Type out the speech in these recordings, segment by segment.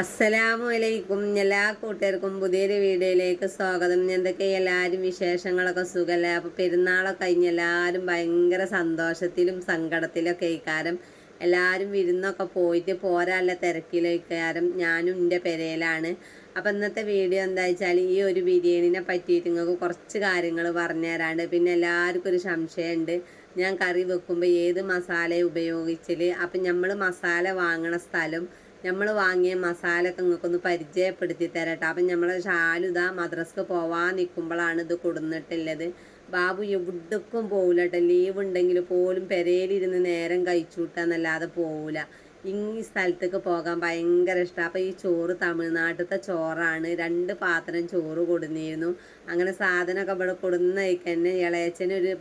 അസ്സലാമു അലൈക്കും എല്ലാ കൂട്ടുകാർക്കും പുതിയൊരു വീഡിയോയിലേക്ക് സ്വാഗതം. എന്തൊക്കെ എല്ലാവരും വിശേഷങ്ങളൊക്കെ സുഖമല്ലേ അപ്പോൾ പെരുന്നാളൊക്കെ കഴിഞ്ഞ് എല്ലാവരും ഭയങ്കര സന്തോഷത്തിലും സങ്കടത്തിലൊക്കെ ഇക്കാരം എല്ലാവരും വിരുന്നൊക്കെ പോയിട്ട് പോരാല്ല തിരക്കിലേക്കാരം ഞാനും എന്റെ പെരയിലാണ് അപ്പോൾ ഇന്നത്തെ വീഡിയോ എന്താ വെച്ചാൽ ഈ ഒരു ബിരിയാണിനെ പറ്റിയിട്ട് നിങ്ങൾക്ക് കുറച്ച് കാര്യങ്ങൾ പറഞ്ഞു തരാണ്ട്. പിന്നെ എല്ലാവർക്കും ഒരു സംശയമുണ്ട്. ഞാൻ കറി വെക്കുമ്പോൾ ഏത് മസാല ഉപയോഗിച്ചാൽ അപ്പം നമ്മൾ മസാല വാങ്ങണ സ്ഥലം നമ്മൾ വാങ്ങിയ മസാല ഒക്കെ നിങ്ങൾക്കൊന്ന് പരിചയപ്പെടുത്തി തരട്ടെ. അപ്പം നമ്മൾ ഷാലുദ മദ്രസ്ക്ക് പോവാൻ നിൽക്കുമ്പോഴാണ് ഇത് കൊടുന്നിട്ടുള്ളത്. ബാബു എവിടേക്കും പോകില്ല കേട്ടോ ലീവ് ഉണ്ടെങ്കിൽ പോലും പെരയിലിരുന്ന് നേരം കഴിച്ചുവിട്ടാന്നല്ലാതെ പോവില്ല ഈ സ്ഥലത്തേക്ക് പോകാൻ ഭയങ്കര ഇഷ്ടമാണ് അപ്പോൾ ഈ ചോറ് തമിഴ്നാട്ടിലത്തെ ചോറാണ്. രണ്ട് പാത്രം ചോറ് കൊടുന്നിരുന്നു. അങ്ങനെ സാധനമൊക്കെ ഇവിടെ കൊടുന്ന തന്നെ ഇളയച്ചനൊരു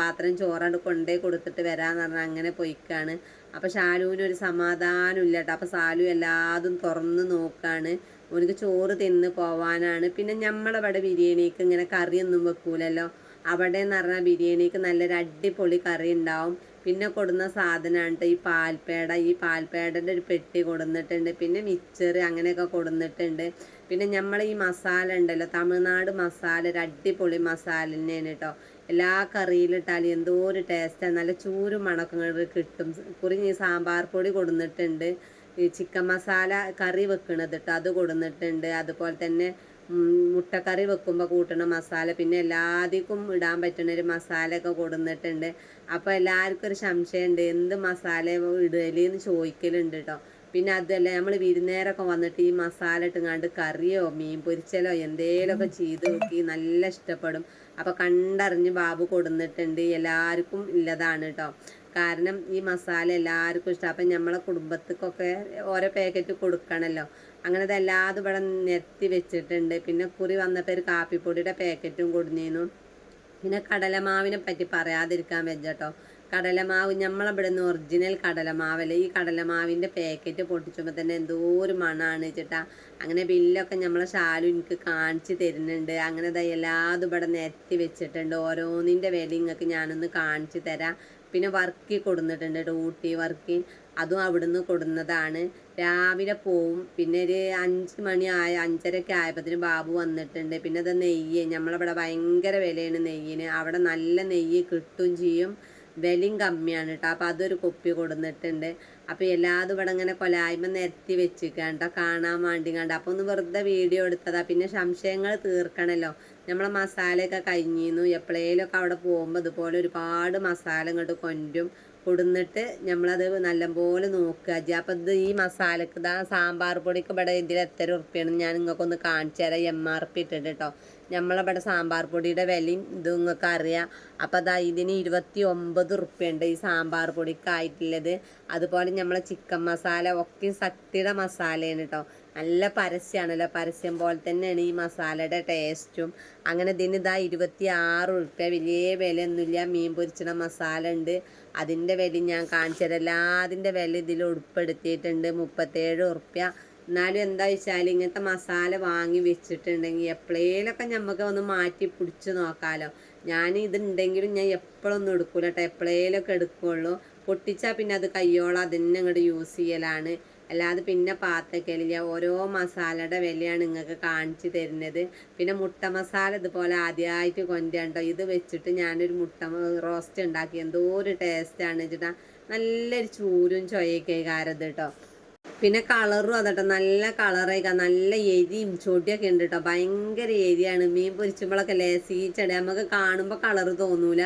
പാത്രം ചോറാണ്ട് കൊണ്ടേ കൊടുത്തിട്ട് വരാമെന്ന് പറഞ്ഞാൽ അങ്ങനെ പൊയ്ക്കാണ്. അപ്പോൾ ഷാലുവിന് ഒരു സമാധാനം ഇല്ല കേട്ടോ അപ്പോൾ സാലു എല്ലാതും തുറന്ന് നോക്കാണ്. ഓനക്ക് ചോറ് തിന്ന് പോവാനാണ്. പിന്നെ നമ്മളവിടെ ബിരിയാണിക്ക് ഇങ്ങനെ കറിയൊന്നും വെക്കൂലല്ലോ. അവിടെ എന്ന് പറഞ്ഞാൽ ബിരിയാണിക്ക് നല്ലൊരു അടിപൊളി കറി ഉണ്ടാവും. പിന്നെ കൊടുന്ന സാധനമാണ് ഈ പാൽപ്പേട ഈ പാൽപ്പേടന്റെ ഒരു പെട്ടി കൊടുന്നിട്ടുണ്ട്. പിന്നെ മിച്ചർ അങ്ങനെയൊക്കെ കൊടുന്നിട്ടുണ്ട്. പിന്നെ നമ്മൾ ഈ മസാല ഉണ്ടല്ലോ. തമിഴ്നാട് മസാല ഒരു അടിപൊളി മസാല തന്നെയാണ് കേട്ടോ എല്ലാ കറിയിലും ഇട്ടാലും എന്തോ ഒരു ടേസ്റ്റാണ് നല്ല ചൂരും മണക്കങ്ങൾ കിട്ടും. കുറിഞ്ഞ് സാമ്പാർ പൊടി കൊടുന്നിട്ടുണ്ട്. ഈ ചിക്കൻ മസാല കറി വെക്കണത് കേട്ടോ അത് കൊടുന്നിട്ടുണ്ട്. അതുപോലെ തന്നെ മുട്ടക്കറി വെക്കുമ്പോൾ കൂട്ടണ മസാല പിന്നെ എല്ലാത്തിക്കും ഇടാൻ പറ്റുന്ന ഒരു മസാല ഒക്കെ കൊടുന്നിട്ടുണ്ട്. അപ്പോൾ എല്ലാവർക്കും ഒരു സംശയമുണ്ട് എന്ത് മസാല ഇടലെന്ന് ചോദിക്കലുണ്ട് കേട്ടോ പിന്നെ അതല്ല നമ്മൾ വിരുന്നേരമൊക്കെ വന്നിട്ട് ഈ മസാല ഇട്ടുങ്ങാണ്ട് കറിയോ മീൻ പൊരിച്ചലോ എന്തേലൊക്കെ ചെയ്ത് നോക്കി നല്ല ഇഷ്ടപ്പെടും. അപ്പോൾ കണ്ടറിഞ്ഞ് ബാബു കൊടുന്നിട്ടുണ്ട്. എല്ലാവർക്കും ഇല്ലതാണ് കേട്ടോ കാരണം ഈ മസാല എല്ലാവർക്കും ഇഷ്ടം. അപ്പം നമ്മളെ കുടുംബത്തിക്കൊക്കെ ഓരോ പാക്കറ്റ് കൊടുക്കണമല്ലോ അങ്ങനെ ഇതെല്ലാതും ഇവിടെ നിരത്തി വെച്ചിട്ടുണ്ട്. പിന്നെ കുറി വന്നപ്പോൾ ഒരു കാപ്പിപ്പൊടിയുടെ പാക്കറ്റും കൊടുന്നിരുന്നു പിന്നെ കടലമാവിനെ പറ്റി പറയാതിരിക്കാൻ വെച്ചട്ടോ കടലമാവ് നമ്മളവിടെ നിന്ന് ഒറിജിനൽ കടലമാവല്ലേ? ഈ കടലമാവിന്റെ പാക്കറ്റ് പൊട്ടിച്ചുമ്പോൾ തന്നെ എന്തോ ഒരു മണമാണ് ചേട്ടാ. അങ്ങനെ ബില്ലൊക്കെ നമ്മളെ ഷാലു എനിക്ക് കാണിച്ച് തരുന്നുണ്ട്. അങ്ങനെ എല്ലാതും ഇവിടെ നിരത്തി വെച്ചിട്ടുണ്ട്. ഓരോന്നിന്റെ വില നിങ്ങൾക്ക് ഞാനൊന്ന് കാണിച്ചു തരാം. പിന്നെ വർക്കി കൊടുന്നിട്ടുണ്ട് ഡ്യൂട്ടി വർക്കി അതും അവിടുന്ന് കൊടുന്നതാണ്. രാവിലെ പോവും. പിന്നെ ഒരു അഞ്ച് മണി ആയ അഞ്ചരയൊക്കെ ആയപ്പോൾ ബാബു വന്നിട്ടുണ്ട്. പിന്നെ അത് നെയ്യ്. നമ്മളവിടെ ഭയങ്കര വിലയാണ് നെയ്യിന്. അവിടെ നല്ല നെയ്യ് കിട്ടും ചെയ്യും. വിലയും കമ്മിയാണ് കേട്ടോ അപ്പോൾ അതൊരു കുപ്പി കൊടുന്നിട്ടുണ്ട്. അപ്പോൾ എല്ലാതും ഇവിടെ ഇങ്ങനെ കൊലായ്മ നിരത്തി വെച്ചിരിക്കുക കാണാൻ വേണ്ടി കണ്ട. അപ്പോൾ ഒന്ന് വെറുതെ വീഡിയോ എടുത്തതാ. പിന്നെ സംശയങ്ങൾ തീർക്കണല്ലോ. നമ്മളെ മസാലയൊക്കെ കഴിഞ്ഞിരുന്നു. എപ്പോഴേലൊക്കെ അവിടെ പോകുമ്പോൾ ഇതുപോലെ ഒരുപാട് മസാല ഇങ്ങോട്ട് കൊണ്ടും കൊടുന്നിട്ട് നമ്മളത് നല്ലപോലെ നോക്കുക. അജി അപ്പം ഇത് ഈ മസാലക്ക് ഇതാ സാമ്പാർ പൊടിക്ക് ഇവിടെ ഇതിൽ എത്ര ഉറുപ്പ്യാണ് ഞാൻ നിങ്ങൾക്കൊന്ന് കാണിച്ചു തരാം. എം ആർ പി ഇട്ടിട്ട് കേട്ടോ നമ്മളിവിടെ സാമ്പാർ പൊടിയുടെ വിലയും ഇത് നിങ്ങൾക്ക് അറിയാം അപ്പോൾ അതാ ഇതിന് ഇരുപത്തി ഒമ്പത് ഉറുപ്പ്യുണ്ട് ഈ സാമ്പാർ പൊടിക്കായിട്ടുള്ളത്. അതുപോലെ നമ്മളെ ചിക്കൻ മസാല ഒക്കെ ശക്തിയുടെ മസാലയാണ് കേട്ടോ നല്ല പരസ്യമാണല്ലോ പരസ്യം പോലെ തന്നെയാണ് ഈ മസാലയുടെ ടേസ്റ്റും. അങ്ങനെ ഇതിന് ഇതാ ഇരുപത്തി ആറ് ഉറുപ്പ്യ. വലിയ വിലയൊന്നുമില്ല. മീൻ പൊരിച്ചണ മസാല ഉണ്ട്. അതിന്റെ വില ഞാൻ കാണിച്ചു തരാം. അതിന്റെ വില ഇതിൽ ഉൾപ്പെടുത്തിയിട്ടുണ്ട്. മുപ്പത്തേഴ് ഉറുപ്പ്യ. എന്നാലും എന്താ വെച്ചാൽ ഇങ്ങനത്തെ മസാല വാങ്ങി വെച്ചിട്ടുണ്ടെങ്കിൽ എപ്പോഴേലൊക്കെ നമുക്ക് ഒന്ന് മാറ്റി പിടിച്ച് നോക്കാമല്ലോ ഞാൻ ഇതുണ്ടെങ്കിലും ഞാൻ എപ്പോഴൊന്നും എടുക്കൂല കേട്ടോ എപ്പോഴേലൊക്കെ എടുക്കുള്ളൂ. പൊട്ടിച്ചാൽ പിന്നെ അത് കയ്യോളം അതിനെ അങ്ങോട്ട് യൂസ് ചെയ്യലാണ്. അല്ലാതെ പിന്നെ പാത്തക്കലില്ല ഓരോ മസാലയുടെ വിലയാണ് നിങ്ങൾക്ക് കാണിച്ചു തരുന്നത്. പിന്നെ മുട്ട മസാല ഇതുപോലെ ആദ്യമായിട്ട് കൊണ്ടുണ്ടോ ഇത് വെച്ചിട്ട് ഞാനൊരു മുട്ട റോസ്റ്റ് ഉണ്ടാക്കി. എന്തോ ഒരു ടേസ്റ്റാണ് വെച്ചിട്ടാ നല്ലൊരു ചൂരും ചൊയൊക്കെ കാരത് കേട്ടോ പിന്നെ കളറും അതട്ടോ നല്ല കളറൊക്കെ നല്ല എരിയും ചൊടിയൊക്കെ ഉണ്ട് കേട്ടോ ഭയങ്കര എരിയാണ്. മീൻ പൊരിച്ചുമ്പോഴൊക്കെ ലേസീച്ചട നമുക്ക് കാണുമ്പോൾ കളറ് തോന്നൂല.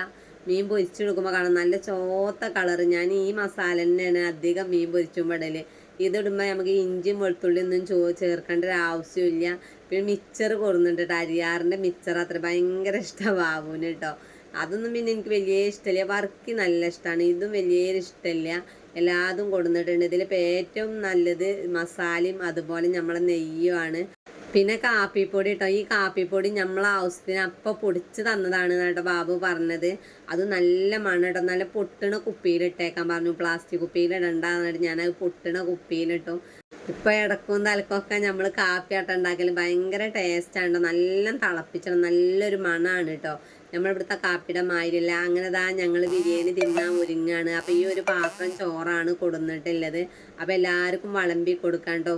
മീൻ പൊരിച്ചെടുക്കുമ്പോൾ കാണാം. നല്ല ചോത്ത കളറ് ഞാൻ ഈ മസാല തന്നെയാണ് അധികം മീൻ പൊരിച്ചുമ്പോഴൽ ഇതിടുമ്പോൾ നമുക്ക് ഇഞ്ചിയും വെളുത്തുള്ളി ഒന്നും ചോ ചേർക്കേണ്ട ഒരു ആവശ്യമില്ല. പിന്നെ മിച്ചർ കൊടുക്കുന്നുണ്ട് അരിയാറിന്റെ മിച്ചർ അത്ര ഭയങ്കര ഇഷ്ടമാണ് കേട്ടോ. അതൊന്നും പിന്നെ എനിക്ക് വലിയ ഇഷ്ടമില്ല. വർക്ക് നല്ല ഇഷ്ടമാണ് ഇതും വലിയൊരു ഇഷ്ടമില്ല. എല്ലാതും കൊടുത്തിട്ടുണ്ട് ഇതിലിപ്പോൾ ഏറ്റവും നല്ലത് മസാലയും അതുപോലെ നമ്മളെ നെയ്യുമാണ്. പിന്നെ കാപ്പിപ്പൊടി കേട്ടോ ഈ കാപ്പിപ്പൊടി നമ്മൾ ആവശ്യത്തിന് അപ്പം പൊടിച്ച് തന്നതാണ് കേട്ടോ ബാബു പറഞ്ഞത്. അത് നല്ല മണം കേട്ടോ നല്ല പൊട്ടണ കുപ്പിയിലിട്ടേക്കാൻ പറഞ്ഞു. പ്ലാസ്റ്റിക് കുപ്പിയിലിടണ്ടെന്നിട്ട് ഞാനത് പൊട്ടണ കുപ്പിയിലിട്ടു ഇപ്പൊ ഇടക്കും തലക്കൊക്കെ നമ്മൾ കാപ്പി ആട്ടം ഉണ്ടാക്കൽ ഭയങ്കര ടേസ്റ്റാണ് നല്ല തിളപ്പിച്ചണം. നല്ലൊരു മണമാണ് കേട്ടോ നമ്മളിവിടുത്തെ കാപ്പിയുടെ മാതിരില്ല അങ്ങനെ ദാ ഞങ്ങൾ ബിരിയാണി തിന്നാൻ ഒരുങ്ങാണ്. അപ്പോൾ ഈ ഒരു പാത്രം ചോറാണ് കൊടുന്നിട്ടുള്ളത്. അപ്പോൾ എല്ലാവർക്കും വിളമ്പി കൊടുക്കാണ്ടോ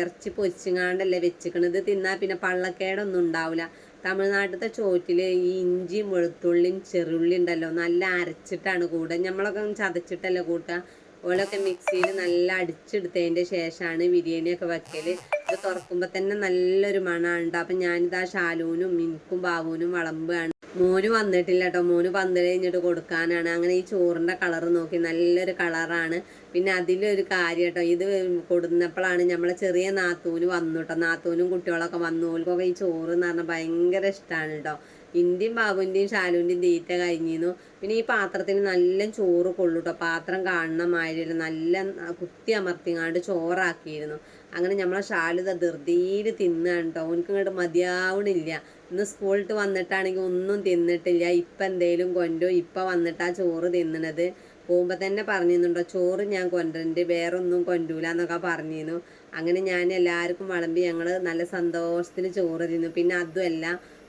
ഇറച്ചി പൊരിച്ചുങ്ങാണ്ടല്ലേ വെച്ചിക്കണത്. തിന്നാൽ പിന്നെ പള്ളക്കേടൊന്നും ഉണ്ടാവില്ല തമിഴ്നാട്ടിലത്തെ ചോറ്റിൽ ഈ ഇഞ്ചിയും വെളുത്തുള്ളിയും ചെറുള്ളി ഉണ്ടല്ലോ. നല്ല അരച്ചിട്ടാണ് കൂടുക നമ്മളൊക്കെ ചതച്ചിട്ടല്ലേ കൂട്ടുക ഓലൊക്കെ മിക്സിയിൽ നല്ല അടിച്ചെടുത്തതിന്റെ ശേഷമാണ് ബിരിയാണിയൊക്കെ വെക്കൽ ഇത് തുറക്കുമ്പോൾ തന്നെ നല്ലൊരു മണമുണ്ട് അപ്പം ഞാനിതാ ഷാലൂനും മിൻക്കും ബാബുവിനും വിളമ്പുകയാണ് മോന് വന്നിട്ടില്ല കേട്ടോ മോന് പന്ത് കഴിഞ്ഞിട്ട് കൊടുക്കാനാണ്. അങ്ങനെ ഈ ചോറിന്റെ കളർ നോക്കി നല്ലൊരു കളറാണ്. പിന്നെ അതിലൊരു കാര്യം കേട്ടോ ഇത് കൊടുന്നപ്പോഴാണ് നമ്മളെ ചെറിയ നാത്തൂന് വന്നു കേട്ടോ നാത്തൂനും കുട്ടികളൊക്കെ വന്നു. ഓൽക്കൊക്കെ ഈ ചോറ് എന്ന് പറഞ്ഞാൽ ഭയങ്കര ഇഷ്ടമാണ് കേട്ടോ ഇന്ത്യയും ബാബുവിന്റെയും ഷാലുവിന്റെയും തീറ്റ കഴിഞ്ഞിരുന്നു. പിന്നെ ഈ പാത്രത്തിന് നല്ല ചോറ് കൊള്ളൂട്ടോ. പാത്രം കാണുന്ന മാതിരി നല്ല കുത്തി അമർത്തിങ്ങാണ്ട് ചോറാക്കിയിരുന്നു. അങ്ങനെ നമ്മളെ ഷാലു ധൃതിയിൽ തിന്നാണ് കേട്ടോ. ഓനക്ക് ഇങ്ങോട്ട് മതിയാവണില്ല. ഇന്ന് സ്കൂളിട്ട് വന്നിട്ടാണെങ്കിൽ ഒന്നും തിന്നിട്ടില്ല. ഇപ്പം എന്തേലും കൊണ്ടോ ഇപ്പം വന്നിട്ടാ ചോറ് തിന്നണത്. പോകുമ്പോൾ തന്നെ പറഞ്ഞിരുന്നുണ്ടോ ചോറ് ഞാൻ കൊണ്ടുണ്ട് വേറൊന്നും കൊണ്ടൂല എന്നൊക്കെ പറഞ്ഞിരുന്നു. അങ്ങനെ ഞാൻ എല്ലാവർക്കും വളമ്പി ഞങ്ങൾ നല്ല സന്തോഷത്തിൽ ചോറ് തിന്നു. പിന്നെ അതുമല്ല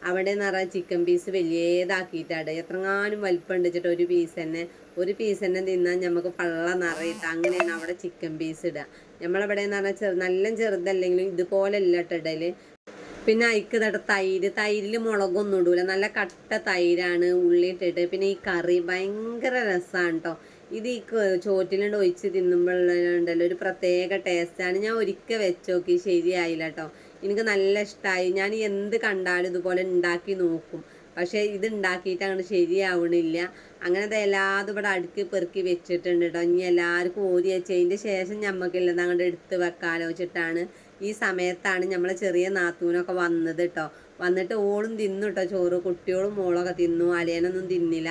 അവിടെ പറഞ്ഞാൽ ചിക്കൻ പീസ് വലിയതാക്കിയിട്ടാണ്. എത്രങ്ങാനും വലിപ്പം വെച്ചിട്ട് ഒരു പീസ് തന്നെ. ഒരു പീസ് തന്നെ തിന്നാൽ നമുക്ക് പള്ള നിറയിട്ട് അങ്ങനെയാണ് അവിടെ ചിക്കൻ പീസ് ഇടുക. നമ്മളവിടെ എന്ന് പറഞ്ഞാൽ ചെറു നല്ല ചെറുതല്ലെങ്കിലും ഇതുപോലെ അല്ല ഇടൽ. പിന്നെ അയക്ക് തട്ട തൈര് തൈരിൽ മുളകൊന്നും ഇടൂല. നല്ല കട്ട തൈരാണ് ഉള്ളി ഇട്ടിട്ട് പിന്നെ ഈ കറി ഭയങ്കര രസമാണ് കേട്ടോ ഇത് ഈ ചോറ്റിലുണ്ട് ഒഴിച്ച് തിന്നുമ്പോഴുണ്ടല്ലോ ഒരു പ്രത്യേക ടേസ്റ്റാണ് ഞാൻ ഒരിക്കൽ വെച്ചോക്കി ശരിയായില്ല കേട്ടോ എനിക്ക് നല്ല ഇഷ്ടമായി ഞാൻ എന്ത് കണ്ടാലും ഇതുപോലെ ഉണ്ടാക്കി നോക്കും. പക്ഷേ ഇത് ഉണ്ടാക്കിയിട്ട് അങ്ങോട്ട് ശരിയാവണില്ല. അങ്ങനത്തെ എല്ലാതും ഇവിടെ അടുക്കി പെറുക്കി വെച്ചിട്ടുണ്ട് കേട്ടോ ഇനി എല്ലാവർക്കും ഓരി വെച്ചതിന്റെ ശേഷം ഞമ്മക്കില്ലെന്ന് അങ്ങോട്ട് എടുത്ത് വെക്കാലോചിച്ചിട്ടാണ് ഈ സമയത്താണ് നമ്മളെ ചെറിയ നാത്തൂനൊക്കെ വന്നത് കേട്ടോ വന്നിട്ട് ഓളും തിന്നു കേട്ടോ ചോറ് കുട്ടികളും മോളൊക്കെ തിന്നു. അലിയനൊന്നും തിന്നില്ല.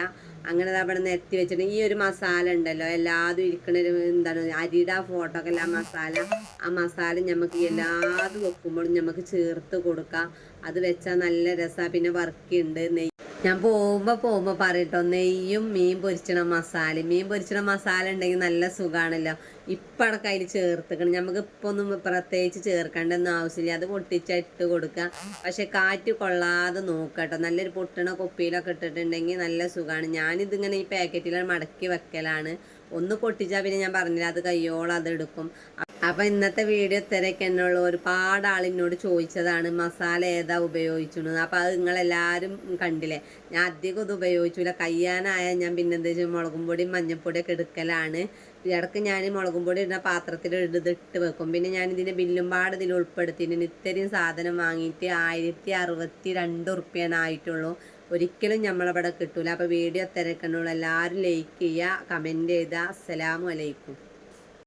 അങ്ങനെ അവിടെ നിന്ന് എത്തി വെച്ചിട്ട് ഈ ഒരു മസാല ഉണ്ടല്ലോ എല്ലാതും ഇരിക്കണ എന്താണ് അരിയുടെ ആ ഫോട്ടോ ഒക്കെ എല്ലാം മസാല ആ മസാല നമുക്ക് എല്ലാതും വെക്കുമ്പോഴും നമുക്ക് ചേർത്ത് കൊടുക്കാം. അത് വെച്ചാൽ നല്ല രസമാണ് പിന്നെ വർക്കുണ്ട് നെയ്യ് ഞാൻ പോകുമ്പോൾ പോകുമ്പോൾ പറയട്ടോ നെയ്യും മീൻ പൊരിച്ചണ മസാല. മീൻ പൊരിച്ചണ മസാല ഉണ്ടെങ്കിൽ നല്ല സുഖാണല്ലോ. ഇപ്പം അടക്കം അതിൽ ചേർത്തിക്കണം. നമുക്ക് ഇപ്പം ഒന്നും പ്രത്യേകിച്ച് ചേർക്കേണ്ടൊന്നും ആവശ്യമില്ല. അത് പൊട്ടിച്ചിട്ട് കൊടുക്കുക പക്ഷെ കാറ്റ് കൊള്ളാതെ നോക്കട്ടോ. നല്ലൊരു പൊട്ടണ കൊപ്പിയിലൊക്കെ ഇട്ടിട്ടുണ്ടെങ്കിൽ നല്ല സുഖമാണ് ഞാനിതിങ്ങനെ ഈ പാക്കറ്റിൽ മടക്കി വെക്കലാണ്. ഒന്ന് പൊട്ടിച്ചാൽ പിന്നെ ഞാൻ പറഞ്ഞില്ല. അത് കയ്യോളം അത് എടുക്കും. അപ്പം ഇന്നത്തെ വീഡിയോ ഇത്രയൊക്കെ എന്നുള്ളൂ ഒരുപാട് ആളിനോട് ചോദിച്ചതാണ് മസാല ഏതാ ഉപയോഗിച്ചത് അപ്പം അത് നിങ്ങളെല്ലാവരും കണ്ടില്ലേ? ഞാൻ അധികം ഇത് ഉപയോഗിച്ചില്ല കയ്യാനായ ഞാൻ പിന്നെ എന്താ വെച്ചാൽ മുളകും പൊടിയും മഞ്ഞൾപ്പൊടിയൊക്കെ എടുക്കലാണ്. ഇടയ്ക്ക് ഞാൻ മുളകും പൊടി ഇടുന്ന പാത്രത്തിൽ ഇട്ട് വെക്കും. പിന്നെ ഞാൻ ഇതിന്റെ ബില്ലും പാട് ഇതിൽ ഉൾപ്പെടുത്തിയിട്ടുണ്ട് ഇത്രയും സാധനം വാങ്ങിയിട്ട് ആയിരത്തി അറുപത്തി രണ്ട് ഉറുപ്പ്യാണ് ആയിട്ടുള്ളൂ. ഒരിക്കലും നമ്മളിവിടെ കിട്ടൂല. അപ്പോൾ വീഡിയോ തിരക്കണുള്ളൂ എല്ലാവരും ലൈക്ക് ചെയ്യുക കമന്റ് ചെയ്യുക അസ്സലാമു അലൈക്കും.